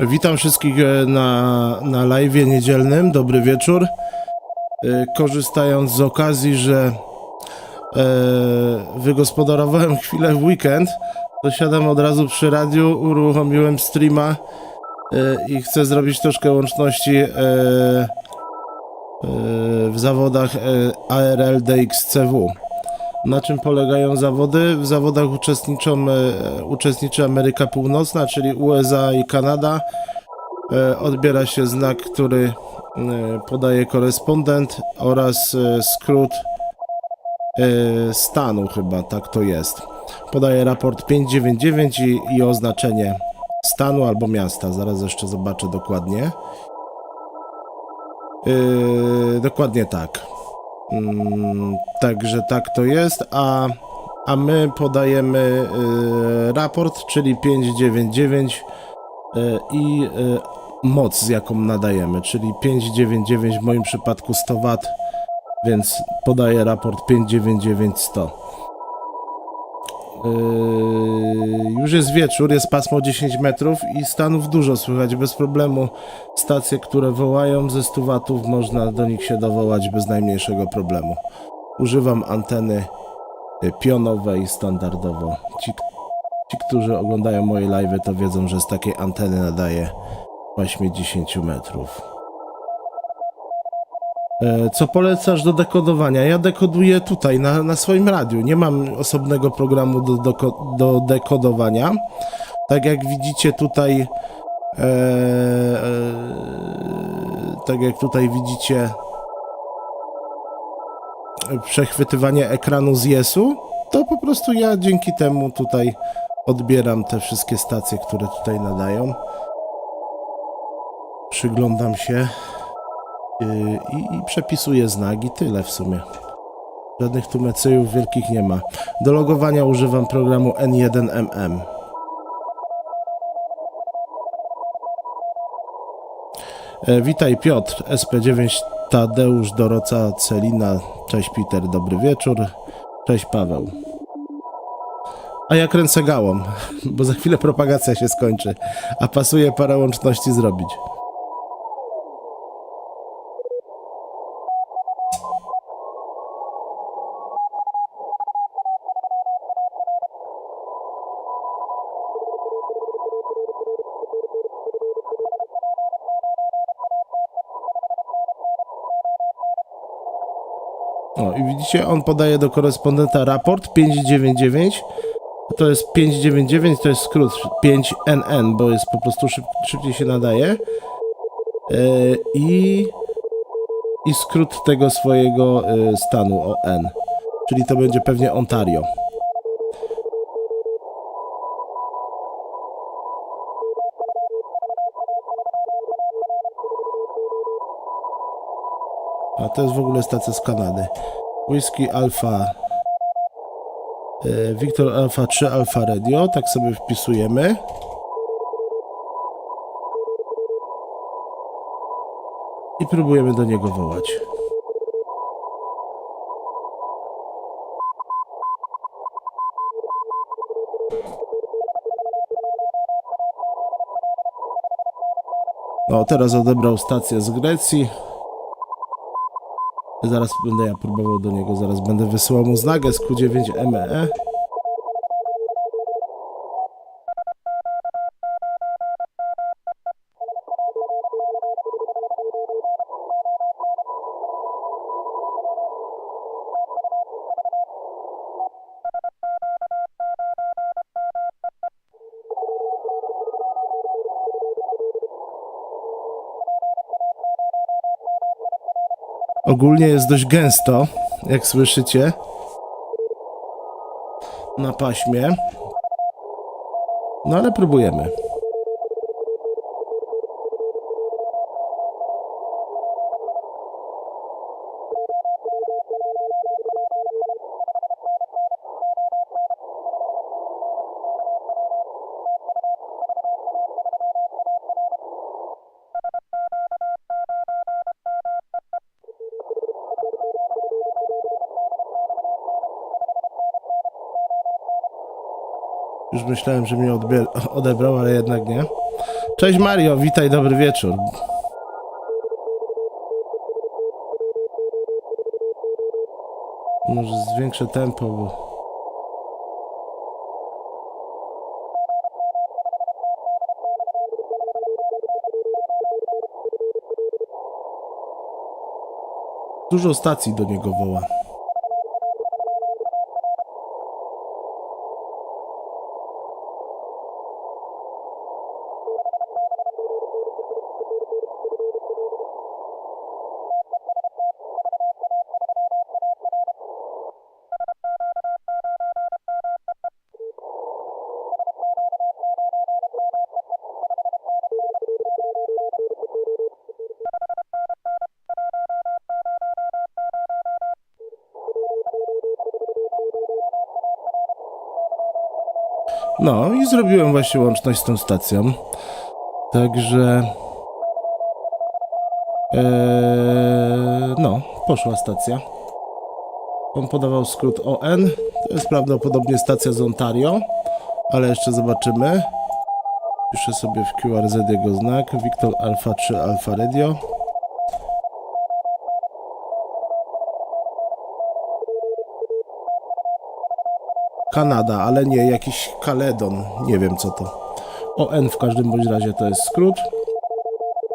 Witam wszystkich e, na, na live niedzielnym. Dobry wieczór. E, Korzystając z okazji, że e, wygospodarowałem chwilę w weekend, to siadam od razu przy radiu, uruchomiłem streama i chcę zrobić troszkę łączności w zawodach ARL DXCW. Na czym polegają zawody? W zawodach uczestniczą, e, uczestniczy Ameryka Północna, czyli USA i Kanada. E, Odbiera się znak, który e, podaje korespondent oraz skrót stanu chyba, tak to jest. Podaje raport 599 i, i oznaczenie stanu albo miasta. Zaraz jeszcze zobaczę dokładnie. E, dokładnie tak. Mm, Także tak to jest, a, a my podajemy y, raport, czyli 599 y, i y, moc, z jaką nadajemy, czyli 599 w moim przypadku 100 W, więc podaję raport 599 100. Yy, już jest wieczór, jest pasmo 10 metrów i stanów dużo słychać bez problemu. Stacje, które wołają ze 100 watów, można do nich się dowołać bez najmniejszego problemu. Używam anteny y, pionowej standardowo. Ci, ci którzy oglądają moje live, to wiedzą, że z takiej anteny nadaję w paśmie 10 metrów. E, Co polecasz do dekodowania? Ja dekoduję tutaj, na, na swoim radiu. Nie mam osobnego programu do, do, do dekodowania. Tak jak widzicie tutaj, e, e, tak jak tutaj widzicie, przechwytywanie ekranu z Yesu, to po prostu ja dzięki temu tutaj odbieram te wszystkie stacje, które tutaj nadają. Przyglądam się. Yy, i, i przepisuję znak i tyle w sumie. Żadnych tu wielkich nie ma. Do logowania używam programu N1MM. E, witaj Piotr, SP9 Tadeusz Doroca Celina. Cześć Peter, dobry wieczór. Cześć Paweł. A ja kręcę gałą, bo za chwilę propagacja się skończy, a pasuje parę łączności zrobić. O, i widzicie, on podaje do korespondenta raport 599. To jest 599, to jest skrót 5NN, bo jest po prostu szyb, szybciej się nadaje. Yy, I, I skrót tego swojego yy, stanu ON. Czyli to będzie pewnie Ontario. A to jest w ogóle stacja z Kanady. Whisky Alpha. e, Victor Alpha 3 Alpha Radio. Tak sobie wpisujemy. I próbujemy do niego wołać. O, teraz odebrał stację z Grecji. Zaraz będę ja próbował do niego, zaraz będę wysyłał mu znak SQ9ME. Ogólnie jest dość gęsto, jak słyszycie, na paśmie. No ale próbujemy. Już myślałem, że mnie odebrał, ale jednak nie. Cześć Mario, witaj, dobry wieczór. Może zwiększę tempo, bo... Dużo stacji do niego woła. No i zrobiłem właśnie łączność z tą stacją. Także. Eee, no, poszła stacja. On podawał skrót ON. To jest prawdopodobnie stacja z Ontario, ale jeszcze zobaczymy. Piszę sobie w QRZ jego znak. Victor Alpha 3 Alpha Radio. Kanada, ale nie jakiś Kaledon. Nie wiem co to. ON w każdym bądź razie to jest skrót.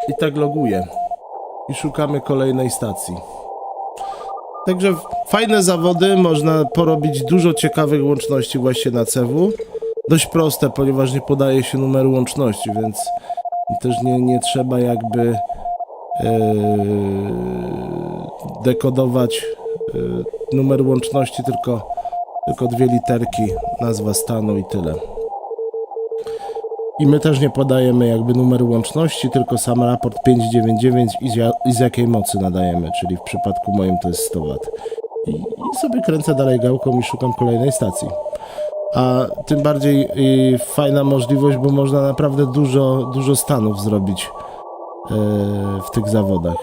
I tak loguję. I szukamy kolejnej stacji. Także fajne zawody, można porobić dużo ciekawych łączności właśnie na CW. Dość proste, ponieważ nie podaje się numeru łączności, więc też nie, nie trzeba jakby e, dekodować e, numer łączności, tylko, tylko dwie literki, nazwa stanu i tyle. I my też nie podajemy jakby numeru łączności, tylko sam raport 599 i z, i z jakiej mocy nadajemy, czyli w przypadku moim to jest 100 W. I, I sobie kręcę dalej gałką i szukam kolejnej stacji. A tym bardziej y, fajna możliwość, bo można naprawdę dużo, dużo stanów zrobić e, w tych zawodach.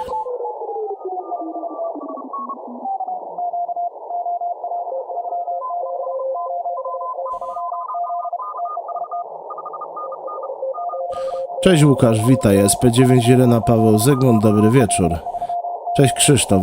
Cześć Łukasz, witaj. SP9 Irena Paweł Zygmunt, dobry wieczór. Cześć Krzysztof,